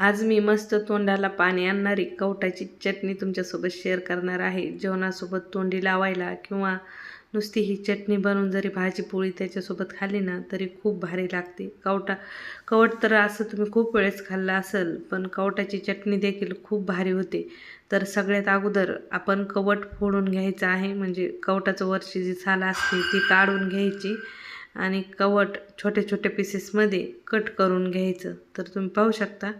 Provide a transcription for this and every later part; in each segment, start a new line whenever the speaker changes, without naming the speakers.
आज मी मस्त तोंडाला पाणी आणणारी कवटाची चटणी तुमच्यासोबत शेअर करणार आहे. जेवणासोबत तोंडी लावायला किंवा नुसती ही चटणी बनवून जरी भाजी पोळी त्याच्यासोबत खाल्ली ना तरी खूप भारी लागते. कवटा कवट तर असं तुम्ही खूप वेळेस खाल्लं असेल पण कवटाची चटणी देखील खूप भारी होते. तर सगळ्यात अगोदर आपण कवट फोडून घ्यायचं आहे. म्हणजे कवटाचं वरची जी साल असते ती काढून घ्यायची आणि कवट छोटे छोटे पीसेसमध्ये कट करून घ्यायचं. तर तुम्ही पाहू शकता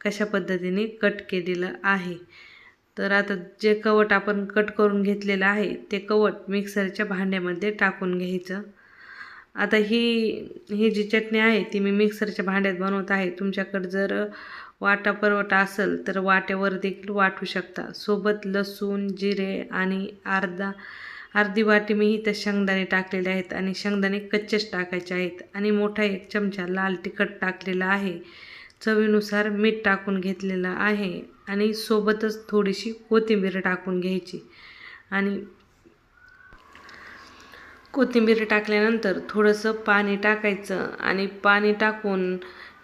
कशा पद्धतीने कट केलेलं आहे. तर आता जे कवट आपण कट करून घेतलेलं आहे ते कवट मिक्सरच्या भांड्यामध्ये टाकून घ्यायचं. आता ही ही जी चटणी आहे ती मी मिक्सरच्या भांड्यात बनवत आहे. तुमच्याकडं जर वाटा परवटा असेल तर वाट्यावर देखील वाटू शकता. सोबत लसूण जिरे आणि अर्धा अर्धी वाटी मी इथं शेंगदाणे टाकलेले आहेत. आणि शेंगदाणे कच्चेच टाकायचे आहेत. आणि मोठा एक चमचा लाल तिखट टाकलेला आहे. चवीनुसार मीठ टाकून घेतलेलं आहे आणि सोबतच थोडीशी कोथिंबीर टाकून घ्यायची. आणि कोथिंबीर टाकल्यानंतर थोडंसं पाणी टाकायचं आणि पाणी टाकून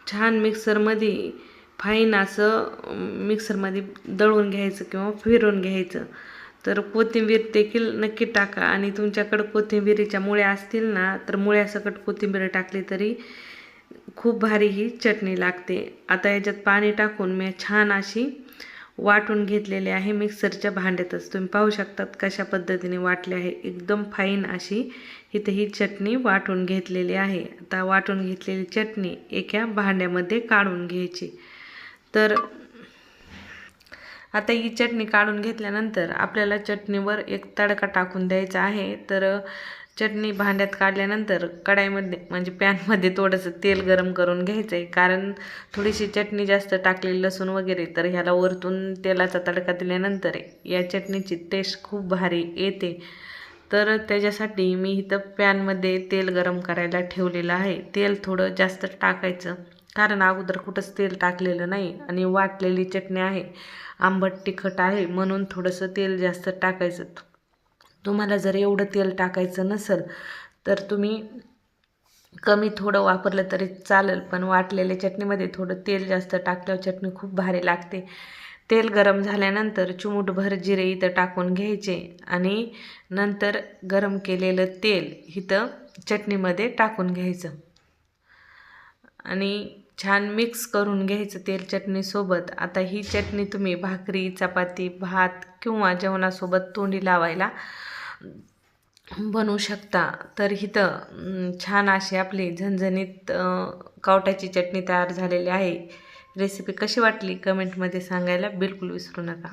छान मिक्सरमध्ये फाईन असं मिक्सरमध्ये दळून घ्यायचं किंवा फिरून घ्यायचं. तर कोथिंबीर देखील नक्की टाका आणि तुमच्याकडं कोथिंबीरीच्या मुळ्या असतील ना तर मुळ्यासकट कोथिंबीर टाकली तरी खूप भारी ही चटणी लागते. आता याच्यात पाणी टाकून मी छान अशी वाटून घेतलेली आहे. मिक्सरच्या भांड्यातच. तुम्ही पाहू शकतात कशा पद्धतीने वाटले आहे. एकदम फाईन अशी इथे ही चटणी वाटून घेतलेली आहे. आता वाटून घेतलेली चटणी एका भांड्यामध्ये काढून घ्यायची. तर आता ही चटणी काढून घेतल्यानंतर आपल्याला चटणीवर एक तडका टाकून द्यायचा आहे. तर चटणी भांड्यात काढल्यानंतर कढाईमध्ये म्हणजे पॅनमध्ये थोडंसं तेल गरम करून घ्यायचं आहे कारण थोडीशी चटणी जास्त टाकलेली लसूण वगैरे तर ह्याला वरतून तेलाचा तडका दिल्यानंतर या चटणीची टेस्ट खूप भारी येते. तर त्याच्यासाठी मी इथं पॅनमध्ये तेल गरम करायला ठेवलेलं आहे. तेल थोडं जास्त टाकायचं. कारण अगोदर कुठंच तेल टाकलेलं नाही आणि वाटलेली चटणी आहे. आंबट तिखट आहे म्हणून थोडंसं तेल जास्त टाकायचं. तुम्हाला जर एवढं तेल टाकायचं नसेल तर तुम्ही कमी थोडं वापरलं तरी चालेल पण वाटलेल्या चटणीमध्ये थोडं तेल जास्त टाकल्यावर चटणी खूप भारी लागते. तेल गरम झाल्यानंतर चिमूटभर जिरे इथं टाकून घ्यायचे आणि नंतर गरम केलेलं तेल इथं चटणीमध्ये टाकून घ्यायचं. आणि छान मिक्स करून घ्यायचं तेल चटणीसोबत. आता ही चटणी तुम्ही भाकरी चपाती भात किंवा जेवणासोबत तोंडी लावायला बनवू शकता. तर इथं छान अशी आपली झणझणीत कावट्याची चटणी तयार झालेली आहे. रेसिपी कशी वाटली? कमेंटमध्ये सांगायला बिलकुल विसरू नका.